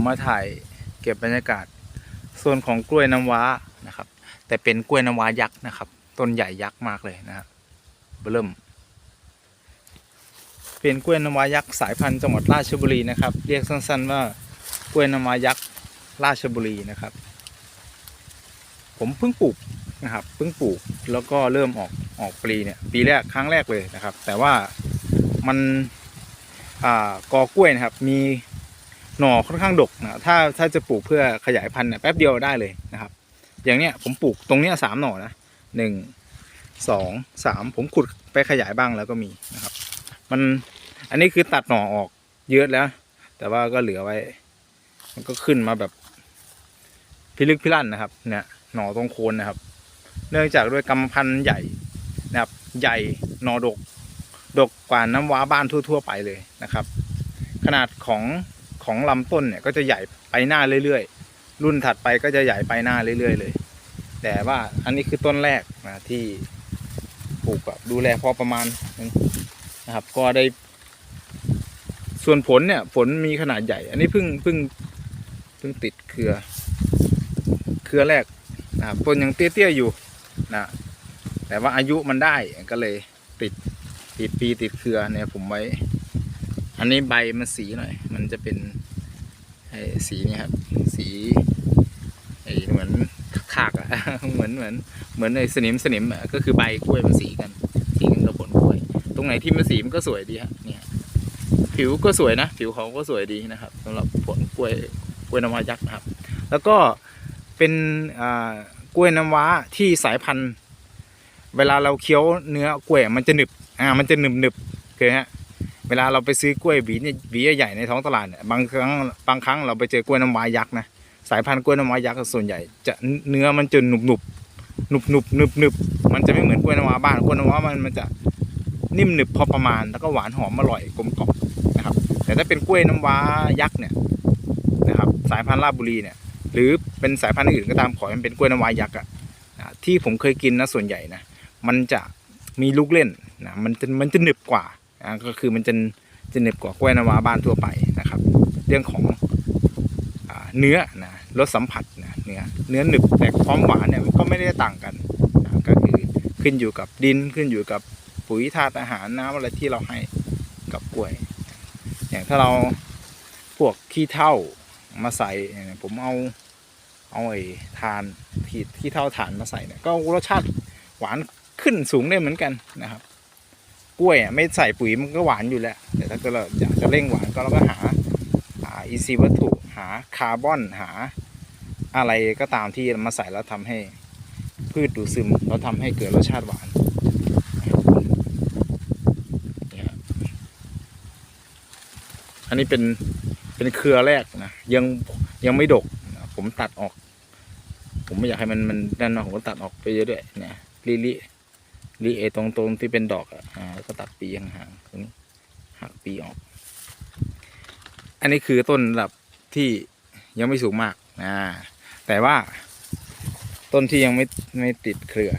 ผมมาถ่ายเก็บบรรยากาศส่วนของกล้วยน้ำว้านะครับ แต่เป็นกล้วยน้ำว้ายักษ์นะครับ ต้นใหญ่ยักษ์มากเลยนะครับเริ่ม เป็นกล้วยน้ำว้ายักษ์สายพันธุ์จังหวัดราชบุรีนะครับ เรียกสั้น ๆว่ากล้วยน้ำว้ายักษ์ราชบุรีนะครับ ผมเพิ่งปลูกนะครับเพิ่งปลูกแล้วก็เริ่มออกออกปลีเนี่ยปีแรกครั้งแรกเลยนะครับ แต่ว่ามันอ่ากอกล้วยนะครับ มี หน่อค่อนข้างดกนะถ้าถ้าจะปลูกเพื่อขยายพันธุ์เนี่ยแป๊บเดียวได้เลยนะครับ อย่างเนี้ยผมปลูกตรงเนี้ยสามหน่อนะหนึ่งสองสามผมขุดไปขยายบ้างแล้วก็มีนะครับ มันอันนี้คือตัดหน่อออกเยอะแล้ว แต่ว่าก็เหลือไว้ มันก็ขึ้นมาแบบพิลึกพิลั่นนะครับ เนี่ยหน่อตรงโคนนะครับ เนื่องจากด้วยกรรมพันธุ์ใหญ่นะครับ ใหญ่หน่อดกดกกว่าน้ำว้าบ้านทั่ว ๆ ไปเลยนะครับ ขนาดของ ของลำต้นเนี่ยก็จะใหญ่ไปหน้าเรื่อยๆ รุ่นถัดไปก็จะใหญ่ไปหน้าเรื่อยๆเลย แต่ว่าอันนี้คือต้นแรกนะที่ปลูกแบบดูแลพอประมาณนะครับ ก็ได้ ส่วนผลเนี่ยผลมีขนาดใหญ่ อันนี้เพิ่งเพิ่งเพิ่งติดเครือ เครือแรกนะครับต้นยังเตี้ยๆอยู่นะแต่ว่าอายุมันได้ก็เลยติดติดปีติดเครือเนี่ยผมไว้ อันนี้ใบมันสีหน่อย มันจะเป็นไอ้สีนี่ครับ สีไอ้เหมือนขากอะเหมือนเหมือนเหมือนไอ้สนิมสนิมอะก็คือใบกล้วยมันสีกันสีกันกับผลกล้วย ตรงไหนที่มันสีมันก็สวยดีฮะเนี่ยผิวก็สวยนะ ผิวเขาก็สวยดีนะครับสำหรับผลกล้วยกล้วยน้ำว้ายักษ์นะครับ แล้วก็เป็นกล้วยน้ำว้าที่สายพันธุ์ เวลาเราเคี้ยวเนื้อกล้วยมันจะหนึบอ่ามันจะหนึบหนึบเคยฮะ เวลาเราไปซื้อกล้วยหวีเนี่ยหวีใหญ่ในท้องตลาดเนี่ยบางครั้งบางครั้งเราไปเจอกล้วยน้ำว้ายักษ์นะสายพันธุ์กล้วยน้ำว้ายักษ์ส่วนใหญ่จะเนื้อมันจะหนุบหนุบหนุบหนุบหนึบหนึบมันจะไม่เหมือนกล้วยน้ำว้าบ้านกล้วยน้ำว้ามันมันจะนิ่มหนึบพอประมาณแล้วก็หวานหอมอร่อยกลมกล่อมนะครับ แต่ถ้าเป็นกล้วยน้ำว้ายักษ์เนี่ยนะครับสายพันธุ์ลาบุรีเนี่ยหรือเป็นสายพันธุ์อื่นก็ตามขอให้มันเป็นกล้วยน้ำว้ายักษ์อะอะที่ผมเคยกินนะส่วนใหญ่นะมันจะมีลูกเล่นนะมันจะมันจะหนึบกว่า อะก็คือมันจะจะหนึบกว่ากล้วยน้ำว้าบ้านทั่วไปนะครับ เรื่องของอเนื้อนะรสสัมผัสนะเนื้อเนื้อหนึบแต่ความหวานเนี่ยมันก็ไม่ได้ต่างกันนะก็คือขึ้นอยู่กับดินขึ้นอยู่กับปุ๋ยธาตุอาหารน้ำอะไรที่เราให้กับกล้วย อย่างถ้าเราพวกขี้เถ้ามาใส่เนี่ยผมเอาเอาไอ้ทานขี้ขี้เถ้าถ่านมาใส่เนี่ยก็รสชาติหวานขึ้นสูงได้เหมือนกันนะครับ กล้วยไม่ใส่ปุ๋ยมันก็หวานอยู่แล้วแต่ถ้าเกิดเราอยากจะเร่งหวานก็เราก็หาหาอินทรีย์วัตถุหาคาร์บอนหาอะไรก็ตามที่มาใส่แล้วทำให้พืชดูดซึมแล้วทำให้เกิดรสชาติหวานอันนี้เป็นเป็นเครือแรกนะยังยังไม่ดกนะผมตัดออก ผมไม่อยากให้มันมันนั่นนะผมก็ตัดออกไปเยอะด้วยเนี่ยลิลิ ลิเอตรงตรงที่เป็นดอกอะอ่าแล้วก็ตัดปีห่างๆตรงนี้หักปีออก อันนี้คือต้นระดับที่ยังไม่สูงมากนะแต่ว่า ต้นที่ยังไม่ไม่ติดเครือ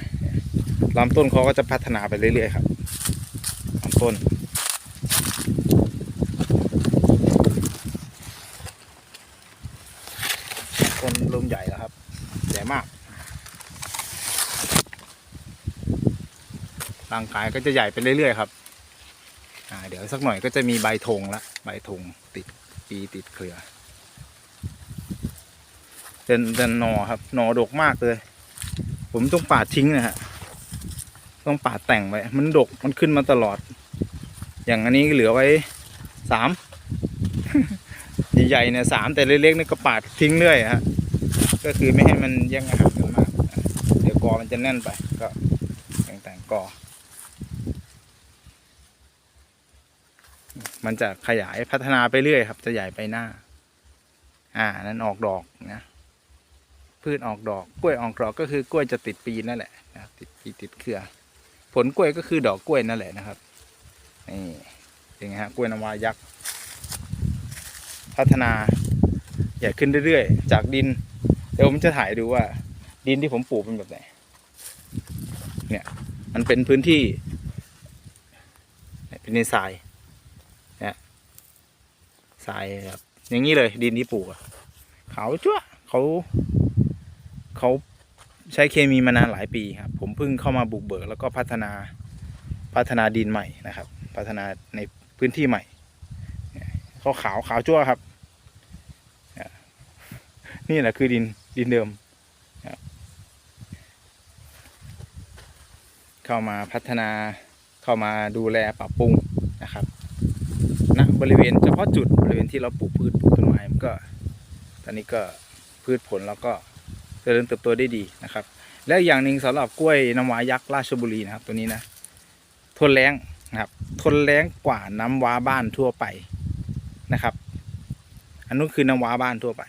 ลำต้นเขาก็จะพัฒนาไปเรื่อยๆครับลำต้น ต้นลมใหญ่แล้วครับใหญ่มาก ร่างกายก็จะใหญ่ไปเรื่อยๆครับอ่าเดี๋ยวสักหน่อยก็จะมีใบธงละใบธงติดปีติดเครือเป็นเป็นหนอครับหนอดกมากเลย ผมต้องปาดทิ้งนะฮะต้องปาดแต่งไว้มันดกมันขึ้นมาตลอด อย่างอันนี้เหลือไว้สามใหญ่ๆเนี่ยสามแต่เล็กๆนี่ก็ปาดทิ้งเรื่อยฮะก็คือไม่ให้มันแย่งอาหารกันมาก เดี๋ยวกอมันจะแน่นไปก็แต่งแต่งกอ มันจะขยายพัฒนาไปเรื่อยครับ จะใหญ่ไปหน้า อ่า นั้นออกดอกนะ พืชออกดอก กล้วยออกดอกก็คือกล้วยจะติดปีนั่นแหละนะติดปีติดเครือ ผลกล้วยก็คือดอกกล้วยนั่นแหละนะครับ นี่เป็นไงฮะ กล้วยน้ำว้ายักษ์ พัฒนาใหญ่ขึ้นเรื่อยๆ จากดิน เดี๋ยวผมจะถ่ายดูว่า ดินที่ผมปลูกเป็นแบบไหน เนี่ย มันเป็นพื้นที่ เป็นในทราย ทรายแบบอย่างนี้เลยดินที่ปลูกขาวจ้วเขาเขาใช้เคมีมานานหลายปีครับ ผมเพิ่งเข้ามาบุกเบิกแล้วก็พัฒนาพัฒนาดินใหม่นะครับ พัฒนาในพื้นที่ใหม่เขาขาวขาวจ้วครับ นี่แหละคือดินดินเดิม เข้ามาพัฒนาเข้ามาดูแลปรับปรุงนะครับ ณบริเวณเฉพาะจุดบริเวณที่เราปลูกพืชปลูกต้นไม้มันก็ตอนนี้ก็พืชผลแล้วก็เจริญเติบโตได้ดีนะครับ และอย่างหนึ่งสำหรับกล้วยน้ำว้ายักษ์ราชบุรีนะครับ ตัวนี้นะทนแรงนะครับทนแรงกว่าน้ำว้าบ้านทั่วไปนะครับ อันนู้นคือน้ำว้าบ้านทั่วไป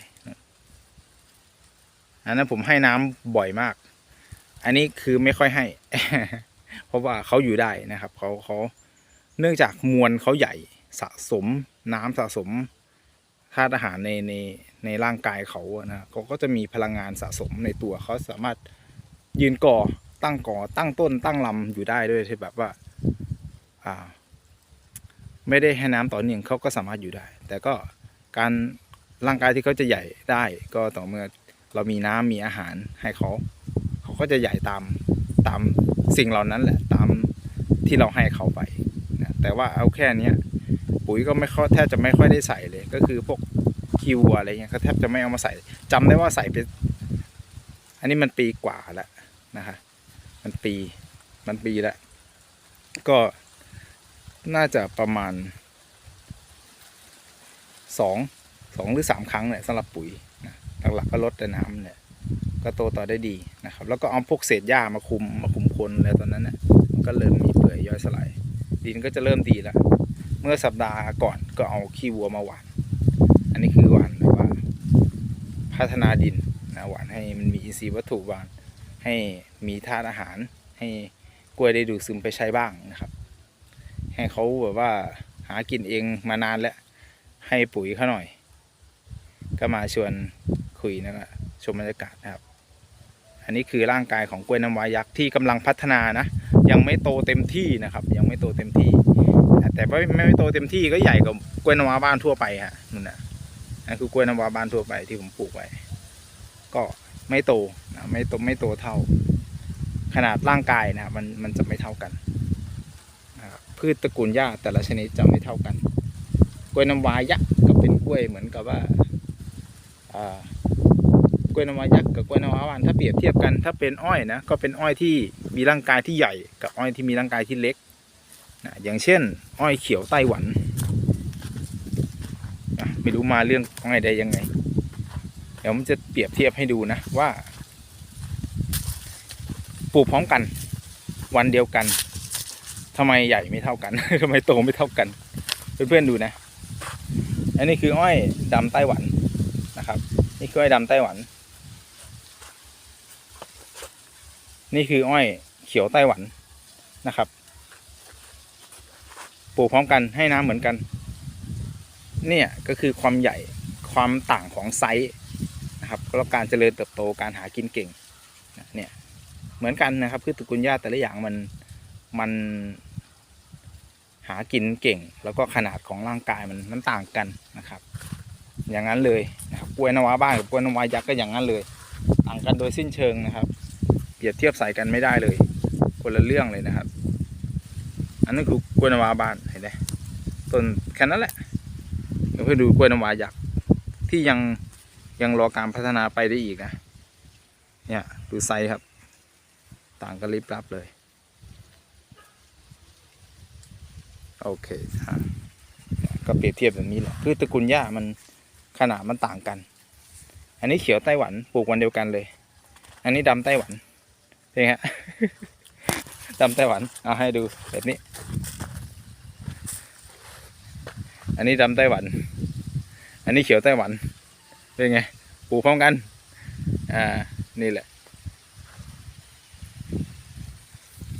อันนั้นผมให้น้ำบ่อยมาก อันนี้คือไม่ค่อยให้ เพราะว่าเขาอยู่ได้นะครับเขาเขาเนื่องจากมวลเขาใหญ่ สะสมน้ำสะสมธาตุอาหารในในในร่างกายเขาอะนะเขาก็จะมีพลังงานสะสมในตัวเขาสามารถยืนก่อตั้งก่อตั้งต้นตั้งลำอยู่ได้ด้วยที่แบบว่าอ่า ไม่ได้ให้น้ำต่อเนื่องเขาก็สามารถอยู่ได้ แต่ก็การร่างกายที่เขาจะใหญ่ได้ก็ต่อเมื่อเรามีน้ำมีอาหารให้เขาเขาก็จะใหญ่ตามตามสิ่งเหล่านั้นแหละตามที่เราให้เขาไปนะแต่ว่าเอาแค่เนี้ย ปุ๋ยก็ไม่ค่อยแทบจะไม่ค่อยได้ใส่เลย ก็คือพวกคิวอะไรเงี้ยเขาแทบจะไม่เอามาใส่จำได้ว่าใส่ไป อันนี้มันปีกว่าแล้วนะคะ มันปี มันปีแล้ว ก็น่าจะประมาณสองสองหรือสามครั้งเนี่ยสำหรับปุ๋ยนะหลักๆก็ลดแต่น้ำเนี่ย ก็โตต่อได้ดีนะครับ แล้วก็เอาพวกเศษหญ้ามาคุมมาคุมคนแล้วตอนนั้นเนี่ยมันก็เริ่มมีเปื่อยย่อยสลายดินก็จะเริ่มดีแล้ว เมื่อสัปดาห์ก่อนก็เอาขี้วัวมาหว่าน อันนี้คือหว่านแบบว่า พัฒนาดินนะหว่านให้มันมีอินทรีย์วัตถุหวาน ให้มีธาตุอาหาร ให้กล้วยได้ดูดซึมไปใช้บ้างนะครับ ให้เขาแบบว่าหากินเองมานานแล้ว ให้ปุ๋ยเขาหน่อย ก็มาชวนคุยนะครับชมบรรยากาศนะครับ อันนี้คือร่างกายของกล้วยน้ำว้ายักษ์ที่กำลังพัฒนานะ ยังไม่โตเต็มที่นะครับ ยังไม่โตเต็มที่ แต่ไม่ไม่โตเต็มที่ก็ใหญ่กว่ากล้วยน้ำว้าบ้านทั่วไปฮะนั่นนะนั่นคือกล้วยน้ำว้าบ้านทั่วไปที่ผมปลูกไว้ก็ไม่โตนะไม่โตไม่โตเท่า ขนาดร่างกายนะมันมันจะไม่เท่ากันพืชตระกูลหญ้าแต่ละชนิดจะไม่เท่ากัน กล้วยน้ำว้ายักษ์ก็เป็นกล้วยเหมือนกับว่าอ่ากล้วยน้ำว้ายักษ์กับกล้วยน้ำว้าบ้านถ้าเปรียบเทียบกันถ้าเป็นอ้อยนะก็เป็นอ้อยที่มีร่างกายที่ใหญ่กับอ้อยที่มีร่างกายที่เล็ก นะอย่างเช่น อ้อยเขียวไต้หวันอะไม่รู้มาเรื่องอ้อยได้ยังไง เดี๋ยวมันจะเปรียบเทียบให้ดูนะว่า ปลูกพร้อมกัน วันเดียวกันทำไมใหญ่ไม่เท่ากันทำไมโตไม่เท่ากัน เพื่อนๆดูนะ อันนี้คืออ้อยดำไต้หวันนะครับ นี่คืออ้อยดำไต้หวัน นี่คืออ้อยเขียวไต้หวันนะครับ ปลูกพร้อมกันให้น้ำเหมือนกัน เนี่ยก็คือความใหญ่ความต่างของไซส์นะครับแล้วการเจริญเติบโตการหากินเก่งเนี่ยเหมือนกันนะครับคือตระกูลหญ้าแต่ละอย่างมันมันหากินเก่ง แล้วก็ขนาดของร่างกายมันมันต่างกันนะครับ อย่างนั้นเลยนะครับกล้วยนวาบ้านกับกล้วยนวายักษ์ก็อย่างนั้นเลย ต่างกันโดยสิ้นเชิงนะครับ เปรียบเทียบใส่กันไม่ได้เลย คนละเรื่องเลยนะครับ อันนั้นคือกล้วยน้ำว้าบานเห็นไหมต้นแค่นั้นแหละเดี๋ยวเพื่อดูกล้วยน้ำว้ายักษ์ที่ยังยังรอการพัฒนาไปได้อีกนะ เนี่ยดูไซครับ ต่างกันลิบลับเลย โอเคฮะก็เปรียบเทียบแบบนี้แหละพืชตระกูลหญ้ามันขนาดมันต่างกัน อันนี้เขียวไต้หวันปลูกวันเดียวกันเลย อันนี้ดำไต้หวันเป็นไงฮะ ดำไต้หวันเอาให้ดูแบบนี้ อันนี้ดำไต้หวัน อันนี้เขียวไต้หวัน เป็นไงปลูกพร้อมกัน อ่า นี่แหละ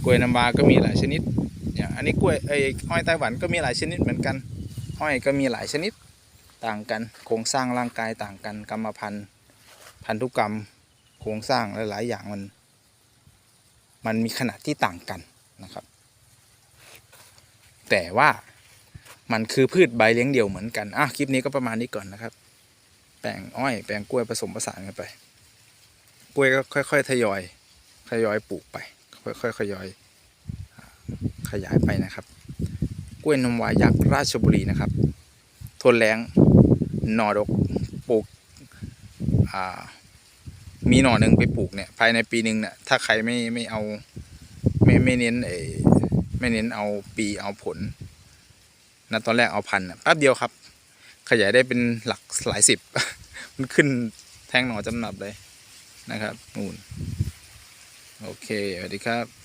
กล้วยน้ำวาก็มีหลายชนิดอย่างอันนี้กล้วยไอ้อ้อยไต้หวันก็มีหลายชนิดเหมือนกัน อ้อยก็มีหลายชนิดต่างกัน โครงสร้างร่างกายต่างกัน กรรมพันธุ์ พันธุกรรม โครงสร้างหลายๆอย่างมัน มันมีขนาดที่ต่างกันนะครับ แต่ว่ามันคือพืชใบเลี้ยงเดี่ยวเหมือนกันอะคลิปนี้ก็ประมาณนี้ก่อนนะครับ แปลงอ้อยแปลงกล้วยผสมผสานกันไป กล้วยก็ค่อย ๆ ทยอยทยอยปลูกไป ค่อยๆทยอย ขยายไปนะครับ กล้วยนมวายักษ์ราชบุรีนะครับ ทนแรงหนอดกปลูกอ่า มีหน่อหนึ่งไปปลูกเนี่ย ภายในปีหนึ่งเนี่ยถ้าใครไม่ไม่เอาไม่ไม่เน้นเออไม่เน้นเอาปีเอาผลนะตอนแรกเอาพันน่ะแป๊บเดียวครับ ขยายได้เป็นหลักหลายสิบ มันขึ้นแทงหน่อจำหนับเลยนะครับนู่นโอเคสวัสดีครับ